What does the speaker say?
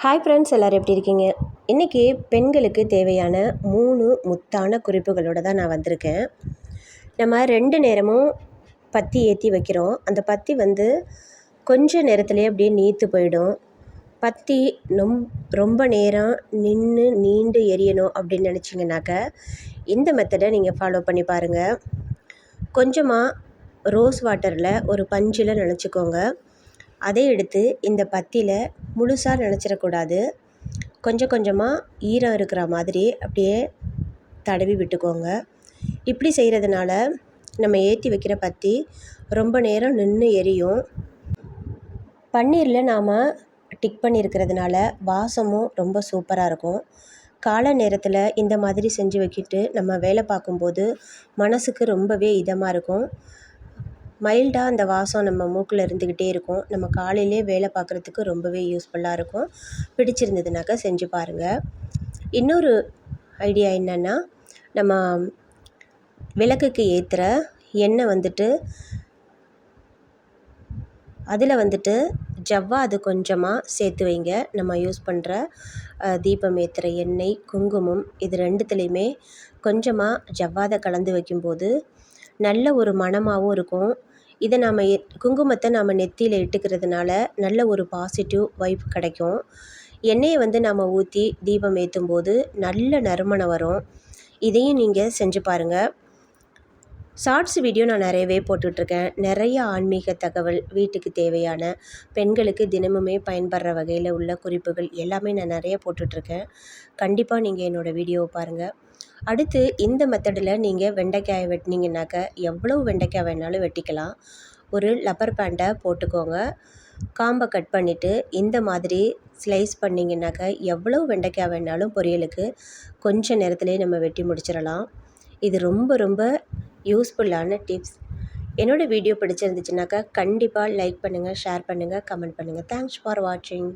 Hi friends எல்லோரும் எப்படி இருக்கீங்க? இன்றைக்கி பெண்களுக்கு தேவையான மூணு முத்தான குறிப்புகளோடு தான் நான் வந்திருக்கேன். நம்ம ரெண்டு நேரமும் பத்தி ஏற்றி வைக்கிறோம். அந்த பத்தி வந்து கொஞ்ச நேரத்துலேயே அப்படியே நீத்து போயிடும். பத்தி நொம் ரொம்ப நேரம் நின்று நீண்டு எரியணும் அப்படின்னு நினச்சிங்கனாக்க இந்த மெத்தடை நீங்கள் ஃபாலோ பண்ணி பாருங்கள் கொஞ்சமாக ரோஸ் வாட்டரில் ஒரு பஞ்சில் நினச்சிக்கோங்க. அதை எடுத்து இந்த பத்தியில் முழுசாக நினச்சிடக்கூடாது. கொஞ்சம் கொஞ்சமாக ஈரம் இருக்கிற மாதிரி அப்படியே தடவி விட்டுக்கோங்க. இப்படி செய்கிறதுனால நம்ம ஏற்றி வைக்கிற பத்தி ரொம்ப நேரம் நின்று எரியும். பன்னீரில் நாம் டிக் பண்ணியிருக்கிறதுனால வாசமும் ரொம்ப சூப்பராக இருக்கும். காலை நேரத்தில் இந்த மாதிரி செஞ்சு வைக்கிட்டு நம்ம வேலை பார்க்கும்போது மனசுக்கு ரொம்பவே இதமாக இருக்கும். மைல்டாக அந்த வாசம் நம்ம மூக்கில் இருந்துக்கிட்டே இருக்கும். நம்ம காலையிலே வேலை பார்க்குறதுக்கு ரொம்பவே யூஸ்ஃபுல்லாக இருக்கும். பிடிச்சிருந்ததுனாக்கா செஞ்சு பாருங்கள் இன்னொரு ஐடியா என்னென்னா நம்ம விளக்குக்கு ஏற்றுற எண்ணெய் வந்துட்டு அதில் வந்துட்டு ஜவ்வாது கொஞ்சமாக சேர்த்து வைங்க. நம்ம யூஸ் பண்ணுற தீபம் ஏற்றுற எண்ணெய் குங்குமம் இது ரெண்டுத்துலேயுமே கொஞ்சமாக ஜவ்வாதை கலந்து வைக்கும்போது நல்ல ஒரு மணமாகவும் இருக்கும். இதை நாம் குங்குமத்தை நாம் நெத்தியில் இட்டுக்கிறதுனால நல்ல ஒரு பாசிட்டிவ் வைப் கிடைக்கும். எண்ணெயை வந்து நாம் ஊற்றி தீபம் ஏற்றும் போது நல்ல நறுமணம் வரும். இதையும் நீங்கள் செஞ்சு பாருங்கள் ஷார்ட்ஸ் வீடியோ நான் நிறையவே போட்டுட்ருக்கேன். நிறைய ஆன்மீக தகவல் வீட்டுக்கு தேவையான பெண்களுக்கு தினமுமே பயன்படுற வகையில் உள்ள குறிப்புகள் எல்லாமே நான் நிறைய போட்டுட்ருக்கேன். கண்டிப்பாக நீங்கள் என்னோடய வீடியோவை பாருங்கள் அடுத்து இந்த மெத்தடில் நீங்கள் வெண்டைக்காயை வெட்டினீங்கன்னாக்க எவ்வளோ வெண்டைக்காய் வேணாலும் வெட்டிக்கலாம். ஒரு லப்பர் பேண்டை போட்டுக்கோங்க. காம்பை கட் பண்ணிவிட்டு இந்த மாதிரி ஸ்லைஸ் பண்ணிங்கனாக்க எவ்வளோ வெண்டைக்காய் வேணாலும் பொரியலுக்கு கொஞ்சம் நேரத்துலேயே நம்ம வெட்டி முடிச்சிடலாம். இது ரொம்ப ரொம்ப யூஸ்ஃபுல்லான டிப்ஸ் என்னோடய வீடியோ பிடிச்சிருந்துச்சுனாக்கா கண்டிப்பாக லைக் பண்ணுங்கள் ஷேர் பண்ணுங்கள் கமெண்ட் பண்ணுங்கள் தேங்க்ஸ் ஃபார் வாட்சிங்